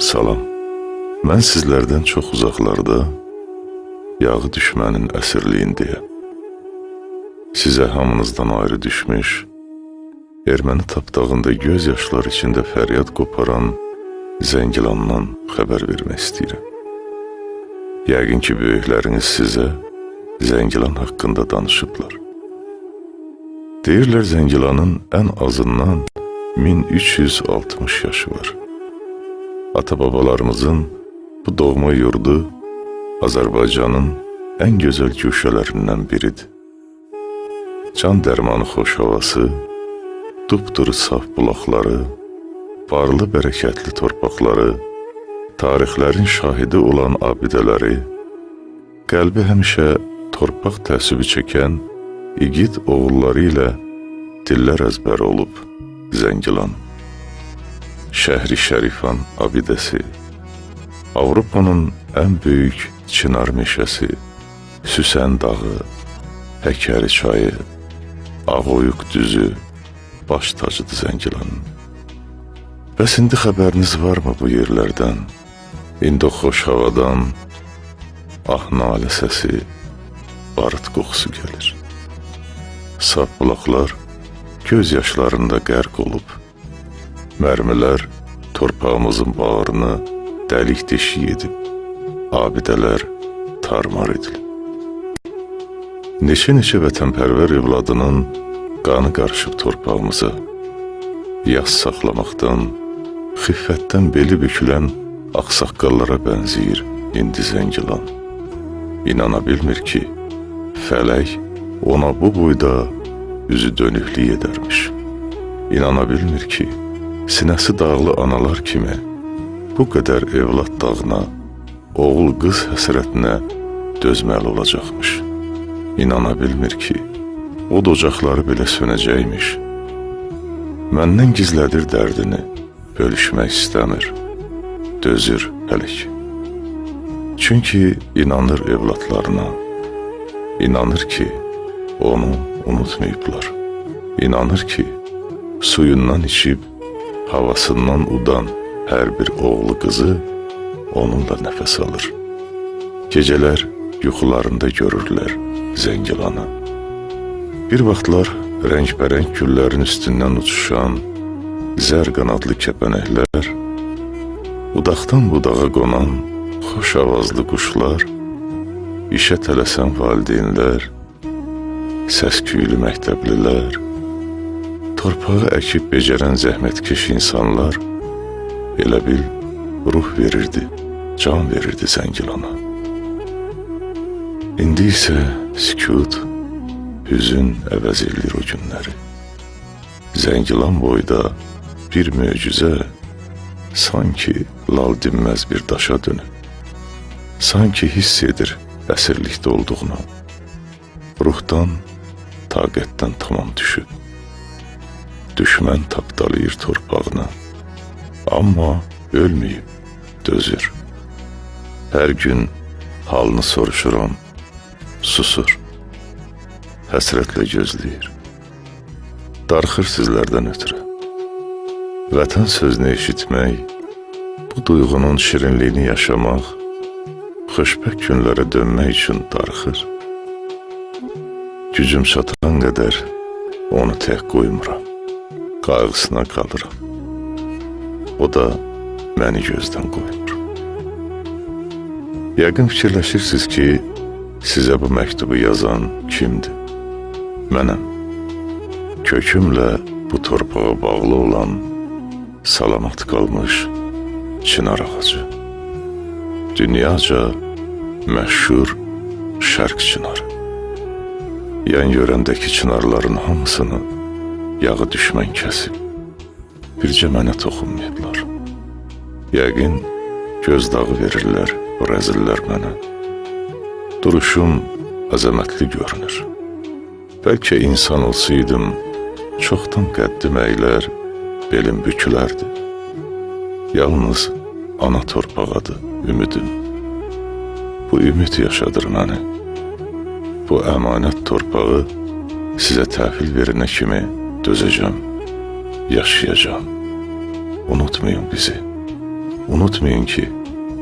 Salam. Mən sizlərdən çox uzaqlarda, yağı düşmənin əsirliyindəyəm. Sizə hamınızdan ayrı düşmüş, erməni tapdağında göz yaşlar içində fəryad qoparan Zəngilandan xəbər vermək istəyirəm. Yəqin ki, böyükləriniz sizə Zəngilan haqqında danışıblar. Deyirlər Zəngilanın ən azından 1360 yaşı var. Ata-babalarımızın bu doğma yurdu Azərbaycanın ən gözəl güşələrindən biridir. Can dərmanı xoş havası, dupduru saf bulaqları, barlı bərəkətli torpaqları, tarixlərin şahidi olan abidələri, qəlbi həmişə torpaq təəssübü çəkən igid oğulları ilə dillər əzbər olub Zəngilan. Şəhri Şərifan abidəsi, Avropanın ən böyük çınar meşəsi, Süsən dağı, Həkəri çayı, Ağoyuq düzü baş tacıdır Zəngilanın. Bəs indi xəbəriniz varmı bu yerlərdən? İndi o xoş havadan ah nalə səsi, barıt qoxusu gəlir. Saf bulaqlar göz yaşlarında qərq olub. Mərmilər torpağımızın bağrını dəlik deşik edib. Abidələr tarmar edilib. Neçə-neçə vətənpərvər evladının qanı qarışıb torpağımıza. Yas saxlamaqdan, xiffətdən beli bükülən ağsaqqallara bənzəyir indi Zəngilan. İnana bilmir ki, fələk ona bu boyda üzü dönüklük edərmiş. İnana bilmir ki, sinəsi dağlı analar kimi bu qədər evlad dağına, oğul qız həsrətinə dözməli olacaqmış. İnana bilmir ki, od ocaqları belə sönəcəkmiş. Məndən gizlədir dərdini, bölüşmək istəmir, dözür hələ ki. Çünki inanır evladlarına, inanır ki, onu unutmayıblar. İnanır ki, suyundan içib, havasından udan hər bir oğlu qızı onunla nəfəs alır. Gecələr yuxularında görürlər Zəngilanı. Bir vaxtlar rəngbərəng güllərin üstündən uçuşan zər qanadlı kəpənəklər, budaqdan budağa qonan xoş avazlı quşlar, işə tələsən valideynlər, səs-küylü məktəblilər, torpağı əkib becərən zəhmətkeş insanlar elə bil ruh verirdi, can verirdi Zəngilana. İndi isə sükut, hüzün əvəz edir o günləri. Zəngilan boyda bir möcüzə sanki lal dinməz bir daşa dönüb. Sanki hiss edir əsirlikdə olduğunu. Ruhdan, taqətdən tamam düşüb. Düşmən tapdalayır torpağına. Amma ölməyib, dözür. Hər gün halını soruşuram, susur. Həsrətlə gözləyir. Darxır sizlərdən ötürü. Vətən sözünü eşitmək, bu duyğunun şirinliyini yaşamaq, xoşbəxt günlərə dönmək üçün darxır. Gücüm çatan qədər onu tək qoymuram. Qayğısına qalıram. O da məni gözdən qoymur. Yəqin fikirləşirsiniz ki, sizə bu məktubu yazan kimdir? Mənəm. Kökümlə bu torpağa bağlı olan salamat qalmış çınar ağacı. Dünyaca məşhur şərq çınarı. Yan yörəndəki çınarların hamısını yağı düşmən kəsib. Bircə mənə toxunmayıblar. Yəqin göz dağı verirlər bu rəzillər mənə. Duruşum əzəmətli görünür. Bəlkə insan olsaydım, çoxdan qəddim əylər, belim bükülərdi. Yalnız ana torpağadır ümidim. Bu ümid yaşadır məni. Bu əmanət torpağı sizə təhvil verinə kimi dözəcəm, yaşayacağım. Unutmayın bizi. unutmayın ki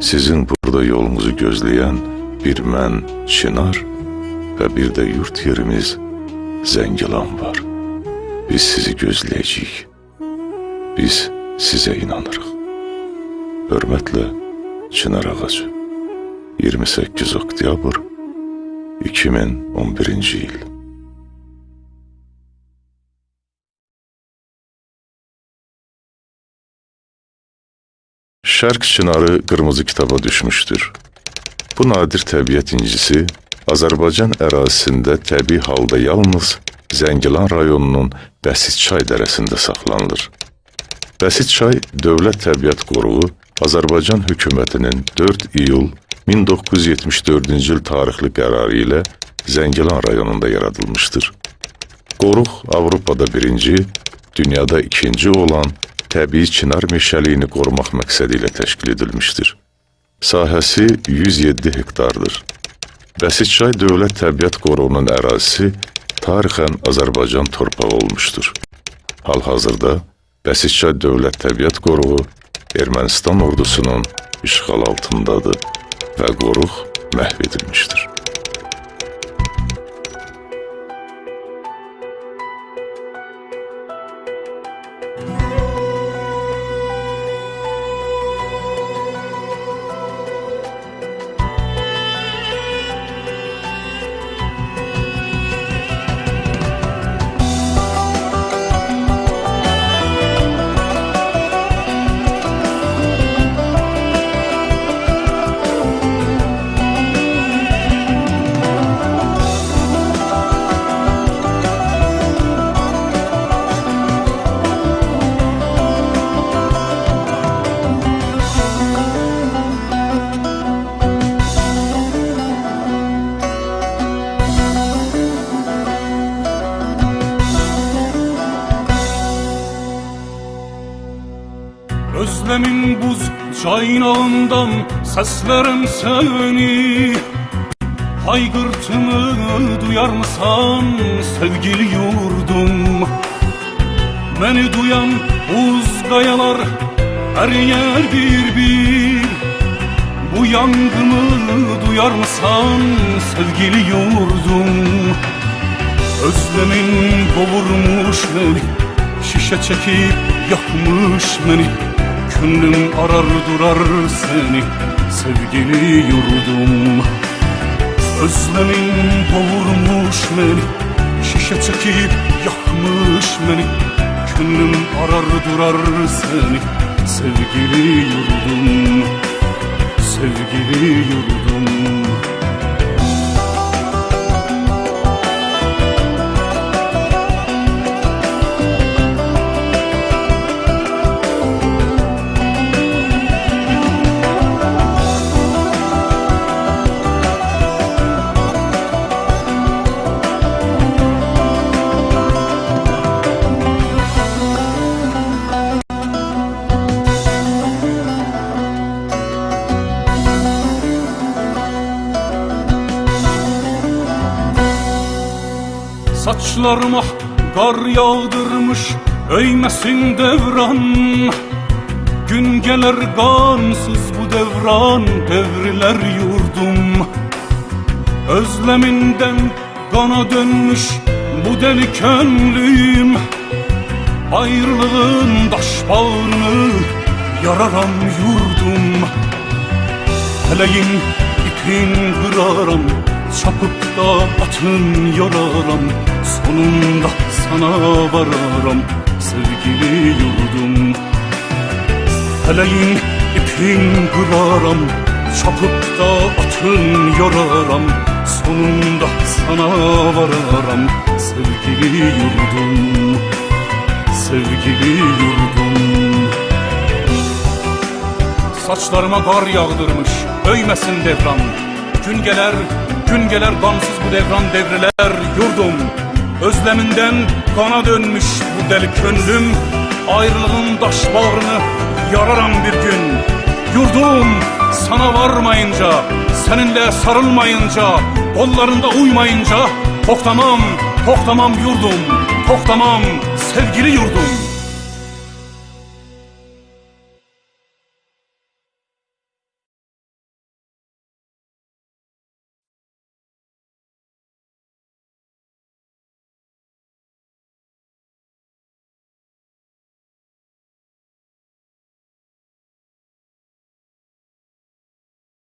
sizin burada yolunuzu gözleyen bir mən Çınar ve bir de yurt yerimiz Zengilan var. Biz sizi gözleyeceğiz. Biz size inanırıq. Hürmetle Çınar Ağacı 28 oktyabr 2011 yıl Şərq çınarı qırmızı kitaba düşmüşdür. Bu nadir təbiət incisi Azərbaycan ərazisində təbii halda yalnız Zəngilan rayonunun Bəsit çay dərəsində saxlanılır. Bəsit çay Dövlət Təbiət Qoruğu Azərbaycan hökumətinin 4 iyul 1974-cü il tarixli qərarı ilə Zəngilan rayonunda yaradılmışdır. Qoruq Avropada birinci, dünyada ikinci olan təbii çınar meşəliyini qorumaq məqsədi ilə təşkil edilmişdir. Sahəsi 107 hektardır. Bəsitçay Dövlət Təbiət Qoruğunun ərazisi tarixən Azərbaycan torpağı olmuşdur. Hal-hazırda Bəsitçay Dövlət Təbiət Qoruğu Ermənistan ordusunun işğal altındadır və qoruq məhv edilmişdir. Özlemin buz çaynağından seslerim seni. Haygırtımı duyar mısan sevgili yurdum? Beni duyan buz kayalar eriyer bir bir. Bu yangımı duyar mısan sevgili yurdum? Özlemin kovurmuş beni Şişe çekip yakmış beni Gönlüm arar durar seni Sevgili yurdum. Özlemin kovurmuş beni Şişe çekip yakmış beni. Gönlüm arar durar seni Sevgili yurdum. Sevgili yurdum Saçlarıma kar yağdırmış öymesin devran. Gün gelir gansız bu devran devriler yurdum. Özleminden kana dönmüş bu deli gönlüm Ayrılığın daş bağrını yararam yurdum. Feleğin ipin kıraram Çapıp da atın yoraram Sonunda sana vararam Sevgili yurdum. Feleğin ipin kıraram Çapıp da atın yoraram Sonunda sana vararam Sevgili yurdum. Sevgili yurdum. Saçlarıma kar yağdırmış Öymesin devran. Gün geler, gün geler Gamsız bu devran devriler yurdum. Özleminden kana dönmüş bu deli gönlüm Ayrılığın daş bağrını yararam bir gün. Yurdum sana varmayınca Seninle sarılmayınca Kollarında uymayınca Toktamam, toktamam yurdum Toktamam sevgili yurdum